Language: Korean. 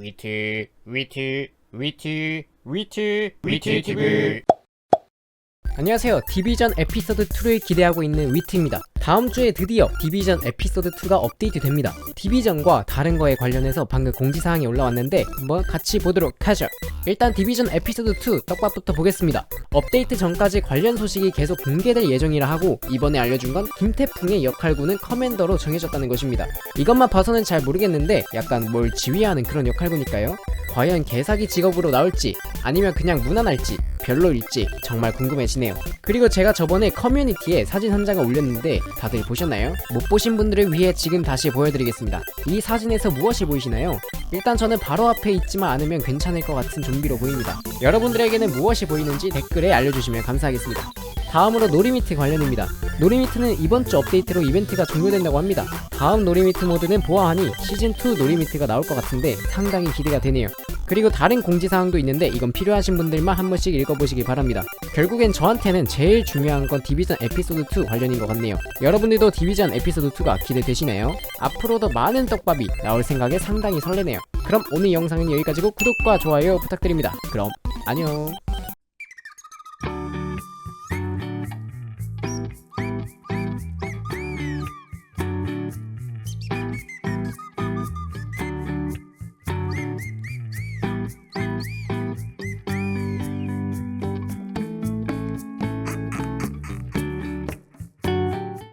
위트 위트 위트 위트 위트 TV 안녕하세요. 디비전 에피소드 2를 기대하고 있는 위트입니다. 다음 주에 드디어 디비전 에피소드 2가 업데이트 됩니다. 디비전과 다른 거에 관련해서 방금 공지사항이 올라왔는데 한번 같이 보도록 하죠. 일단 디비전 에피소드 2 떡밥부터 보겠습니다. 업데이트 전까지 관련 소식이 계속 공개될 예정이라 하고 이번에 알려준 건 김태풍의 역할군은 커맨더로 정해졌다는 것입니다. 이것만 봐서는 잘 모르겠는데 약간 뭘 지휘하는 그런 역할군일까요? 과연 개사기 직업으로 나올지 아니면 그냥 무난할지 별로일지 정말 궁금해지네요. 그리고 제가 저번에 커뮤니티에 사진 한 장을 올렸는데 다들 보셨나요? 못 보신 분들을 위해 지금 다시 보여드리겠습니다. 이 사진에서 무엇이 보이시나요? 일단 저는 바로 앞에 있지만 않으면 괜찮을 것 같은 좀비로 보입니다. 여러분들에게는 무엇이 보이는지 댓글에 알려주시면 감사하겠습니다. 다음으로 놀이미트 관련입니다. 놀이미트는 이번 주 업데이트로 이벤트가 종료된다고 합니다. 다음 놀이미트 모드는 보아하니 시즌2 놀이미트가 나올 것 같은데 상당히 기대가 되네요. 그리고 다른 공지사항도 있는데 이건 필요하신 분들만 한 번씩 읽어보시기 바랍니다. 결국엔 저한테는 제일 중요한 건 디비전 에피소드 2 관련인 것 같네요. 여러분들도 디비전 에피소드 2가 기대되시나요? 앞으로도 많은 떡밥이 나올 생각에 상당히 설레네요. 그럼 오늘 영상은 여기까지고 구독과 좋아요 부탁드립니다. 그럼 안녕.